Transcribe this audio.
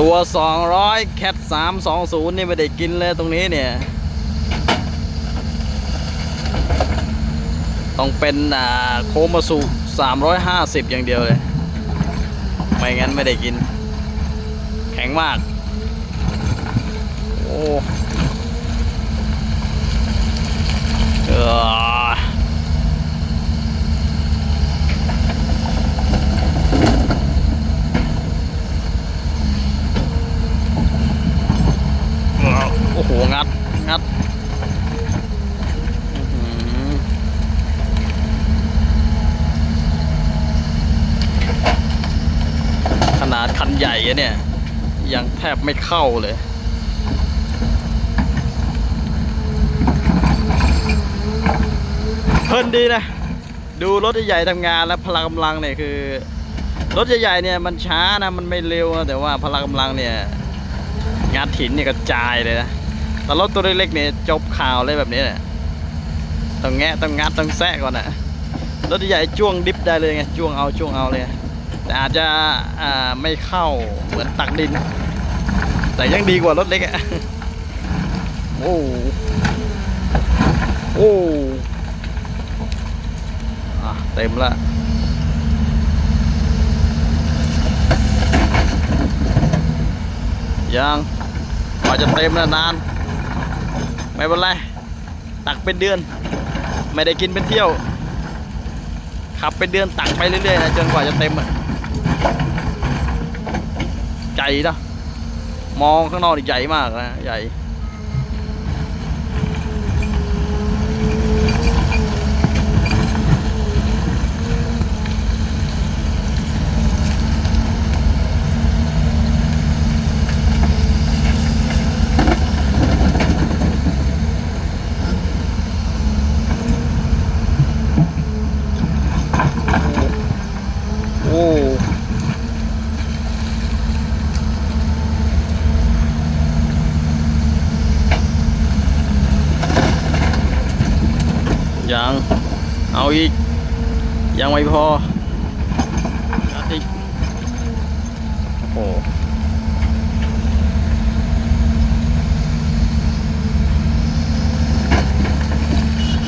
ตัว 200 แคท320 นี่ไม่ได้กินเลยตรงนี้เนี่ย ต้องเป็นอ่าโคมาสุ350 อย่างเดียวเลย ไม่งั้นไม่ได้กิน แข็งมาก โอ้เออโอ้โห งัด งัดขนาดคันใหญ่อะเนี่ย ยังแทบไม่เข้าเลยเพลินดีนะ ดูรถใหญ่ทำงานแล้วพละกำลังเนี่ยคือ รถใหญ่ๆเนี่ยมันช้านะ มันไม่เร็วนะแต่ว่าพละกำลังเนี่ย งานถินเนี่ยกระจายเลยนะ แต่รถตัวเล็กๆเนี่ยจบข่าวเลยแบบนี้เนี่ยต้องแงะต้องงัดต้องแซะก่อนนะรถใหญ่จ้วงดิฟได้เลยไงจ้วงเอาจ้วงเอาเลยแต่อาจจะไม่เข้าเหมือนตักดิน แต่ยังดีกว่ารถเล็กอะโอ้โอ้อะเต็มละยังกว่าจะเต็มแล้วนาน ไม่เป็นไร ตักเป็นเดือน ไม่ได้กินเป็นเที่ยว ขับเป็นเดือนตักไปเรื่อยๆนะจนกว่าจะเต็มอะใจนะมองข้างนอกนี่ใหญ่มากนะใหญ่ โอ้ ยัง เอาอีก ยังไม่พออีกโอ้